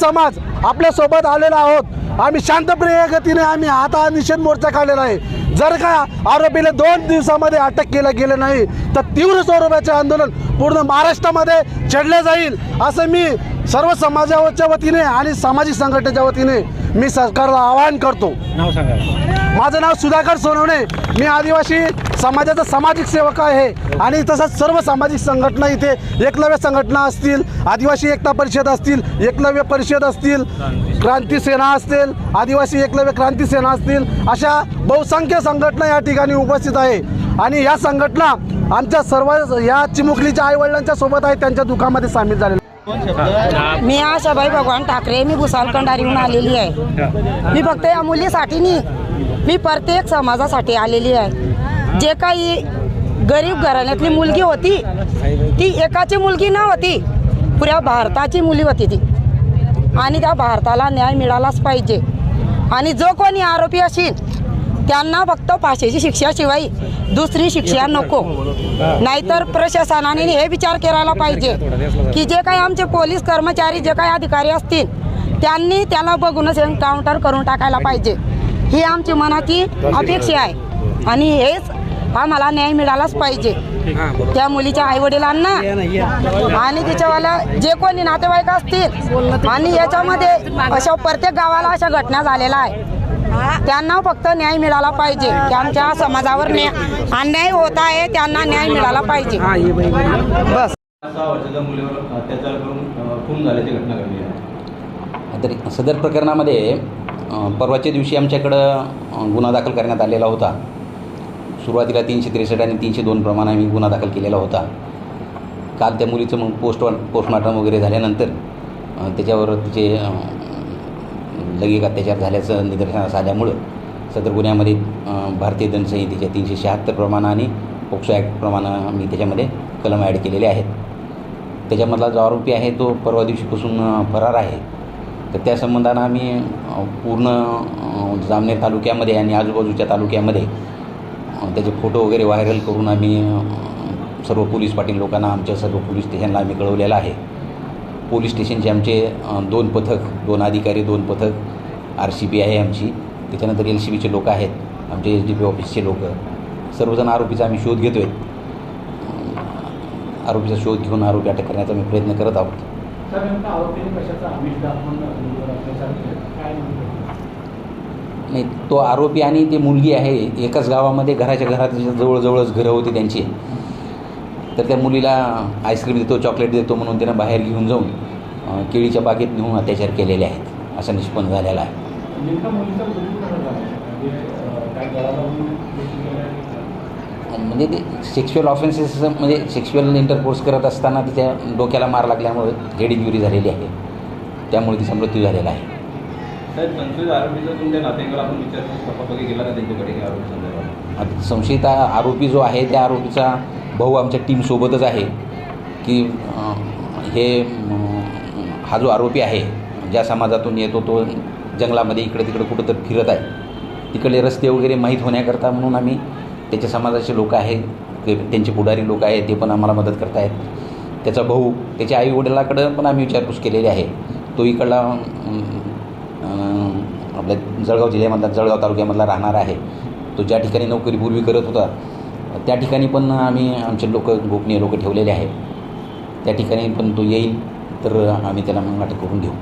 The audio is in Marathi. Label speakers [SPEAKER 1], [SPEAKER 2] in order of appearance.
[SPEAKER 1] समाज आपल्यासोबत आलेला आहोत. आम्ही शांतप्रिय गतीने आम्ही आता निषेध मोर्चा काढलेला आहे. जर का आरोपीला दोन दिवसामध्ये अटक केलं गेलं नाही तर तीव्र स्वरूपाचे आंदोलन पूर्ण महाराष्ट्रामध्ये छेडले जाईल असं मी सर्व समाजाच्या वतीने आणि सामाजिक संघटनेच्या वतीने मी सरकारला आवाहन करतो.
[SPEAKER 2] नाव सांगा.
[SPEAKER 1] माझं नाव सुधाकर सोनवणे. मी आदिवासी समाजाचा सामाजिक सेवक आहे. आणि तसंच सर्व सामाजिक संघटना इथे एकलव्य संघटना असतील आदिवासी एकता परिषद असतील एकलव्य परिषद असतील क्रांती सेना असतील आदिवासी एकलव्य क्रांती सेना असतील अशा बहुसंख्य संघटना या ठिकाणी उपस्थित आहे. आणि या संघटना आमच्या सर्व या चिमुकलीच्या आईवडिलांच्या सोबत आहे त्यांच्या दुःखामध्ये सामील झालेल्या
[SPEAKER 3] मी आशाबाई भगवान ठाकरे मी भुसाल कंडारीहून आलेली आहे. मी फक्त या मुलीसाठी नाही मी प्रत्येक समाजासाठी आलेली आहे. जे काही गरीब घराण्यातली मुलगी होती ती एकाची मुलगी न होती पुऱ्या भारताची मुली होती ती. आणि त्या भारताला न्याय मिळालाच पाहिजे. आणि जो कोणी आरोपी असेल त्यांना फक्त फाशीची शिक्षाशिवाय दुसरी शिक्षा नको. नाहीतर प्रशासनाने हे विचार करायला पाहिजे की जे काही आमचे पोलीस कर्मचारी जे काही अधिकारी असतील त्यांनी त्याला बघूनच एन्काउंटर करून टाकायला पाहिजे. ही आमची मनाची अपेक्षा आहे. आणि हेच हा मला न्याय मिळालाच पाहिजे. त्या मुलीच्या आईवडिलांना आणि तिच्यावाला जे कोणी नातेवाईक असतील आणि याच्यामध्ये अशा प्रत्येक गावाला अशा घटना झालेल्या आहे त्यांना फक्त न्याय मिळाला पाहिजे. की आमच्या समाजावर न्याय अन्याय होत आहे त्यांना न्याय मिळाला पाहिजे. बस.
[SPEAKER 4] अत्याचार करून खून झाल्याची घटना घडली
[SPEAKER 5] सदर प्रकरणामध्ये परवाच्या दिवशी आमच्याकडं गुन्हा दाखल करण्यात आलेला होता. सुरुवातीला तीनशे त्रेसष्ट आणि तीनशे दोन प्रमाणे आम्ही गुन्हा दाखल केलेला होता. काल त्या मुलीचं मग पोस्ट पोस्टमार्टम वगैरे झाल्यानंतर त्याच्यावर तिचे लगेच लैंगिक अत्याचार झाल्याचं निदर्शनास आल्यामुळं सदर गुन्ह्यामध्ये भारतीय दंडसंहितेच्या तीनशे शहात्तर प्रमाण आणि पोक्सो ॲक्टप्रमाणे आम्ही त्याच्यामध्ये कलम ॲड केलेले आहेत. त्याच्यामधला जो आरोपी आहे तो परवा दिवशीपासून फरार आहे. तर त्या संबंधानं आम्ही पूर्ण जामनेर तालुक्यामध्ये आणि आजूबाजूच्या तालुक्यामध्ये त्याचे फोटो वगैरे व्हायरल करून आम्ही सर्व पोलीस पाटील लोकांना आमच्या सर्व पोलीस स्टेशनला आम्ही कळवलेलं आहे. पोलीस स्टेशनचे आमचे दोन पथक दोन अधिकारी दोन पथक आर सी बी आहे आमची. त्याच्यानंतर एल सी बीचे लोक आहेत आमचे एस डी पी ऑफिसचे लोक. सर्वजण आरोपीचा आम्ही शोध घेतो आहे आरोपीचा शोध घेऊन आरोपी अटक करण्याचा आम्ही प्रयत्न करत आहोत. नाही तो आरोपी आणि ती मुलगी आहे एकाच गावामध्ये घराच्या घरात जवळजवळच घरं होती त्यांची. तर त्या मुलीला आईस्क्रीम देतो चॉकलेट देतो म्हणून त्यानं बाहेर घेऊन जाऊन केळीच्या बागेत नेऊन अत्याचार केलेले आहेत असं निष्पन्न झालेला आहे. म्हणजे ते सेक्शुअल ऑफेन्सेस म्हणजे सेक्शुअल इंटरकोर्स करत असताना तिच्या डोक्याला मार लागल्यामुळे हेड इंजुरी झालेली आहे. त्यामुळे तिचा मृत्यू झालेला आहे.
[SPEAKER 4] साहेब संशयित आरोपीचा तुमच्या नातेवाईकाला आपण विचारपूस केला का त्यांच्याकडे आरोपी संदर्भात?
[SPEAKER 5] आता संशयित आरोपी जो आहे त्या आरोपीचा भाऊ आमच्या टीमसोबतच आहे. की हे हा जो आरोपी आहे ज्या समाजातून येतो तो जंगलामध्ये इकडे तिकडे कुठं तर फिरत आहे. तिकडले रस्ते वगैरे माहीत होण्याकरता म्हणून आम्ही त्याच्या समाजाचे लोक आहेत ते त्यांचे पुढारी लोक आहेत ते पण आम्हाला मदत करतायत. त्याचा भाऊ त्याच्या आई वडिलाकडं पण आम्ही विचारपूस केलेली आहे. तो इकडला आपल्या जळगाव जिल्ह्यामधला जळगाव तालुक्यामधला राहणार आहे. तो ज्या ठिकाणी नोकरीपूर्वी करत होता त्या ठिकाणी पण आम्ही आमचे लोक गोपनीय लोक ठेवलेले आहेत. त्या ठिकाणी पण तो येईल तर आम्ही त्याला मग अटक करून घेऊ.